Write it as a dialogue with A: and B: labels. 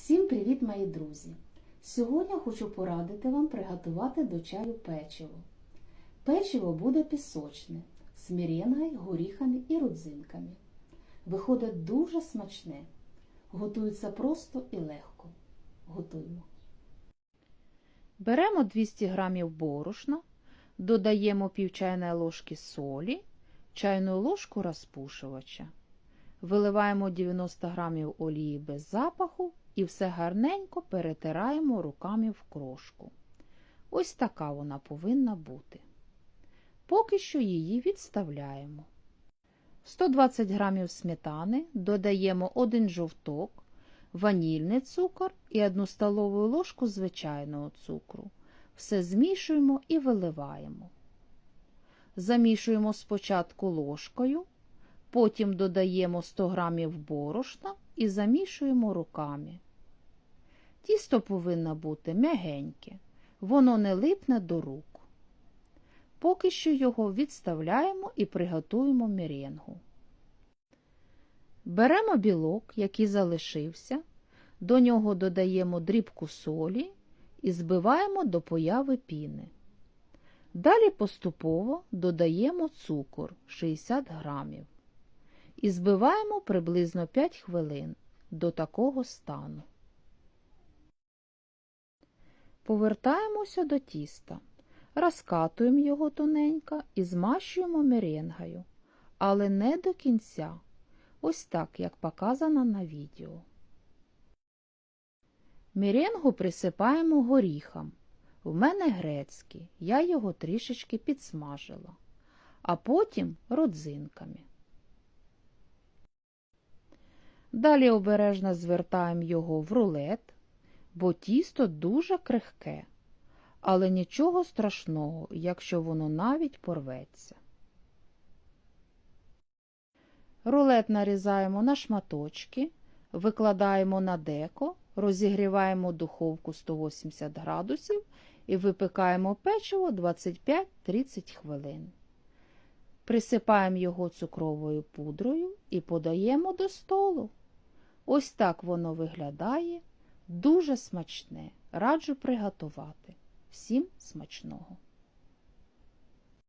A: Всім привіт, мої друзі! Сьогодні хочу порадити вам приготувати до чаю печиво. Печиво буде пісочне з мірєнгою, горіхами і родзинками. Виходить дуже смачне. Готується просто і легко. Готуємо.
B: Беремо 200 г борошна, додаємо пів чайної ложки солі, чайну ложку розпушувача. Виливаємо 90 г олії без запаху і все гарненько перетираємо руками в крошку. Ось така вона повинна бути. Поки що її відставляємо. 120 г сметани додаємо 1 жовток, ванільний цукор і 1 столову ложку звичайного цукру. Все змішуємо і виливаємо. Замішуємо спочатку ложкою, потім додаємо 100 г борошна і замішуємо руками. Тісто повинно бути м'ягеньке, воно не липне до рук. Поки що його відставляємо і приготуємо меренгу. Беремо білок, який залишився, до нього додаємо дрібку солі і збиваємо до появи піни. Далі поступово додаємо цукор 60 грамів і збиваємо приблизно 5 хвилин до такого стану. Повертаємося до тіста, розкатуємо його тоненько і змащуємо меренгою, але не до кінця, ось так, як показано на відео. Меренгу присипаємо горіхом. В мене грецький, я його трішечки підсмажила, а потім родзинками. Далі обережно звертаємо його в рулет, бо тісто дуже крихке, але нічого страшного, якщо воно навіть порветься. Рулет нарізаємо на шматочки, викладаємо на деко, розігріваємо духовку 180 градусів і випікаємо печиво 25-30 хвилин. Присипаємо його цукровою пудрою і подаємо до столу. Ось так воно виглядає. Дуже смачне. Раджу приготувати. Всім смачного!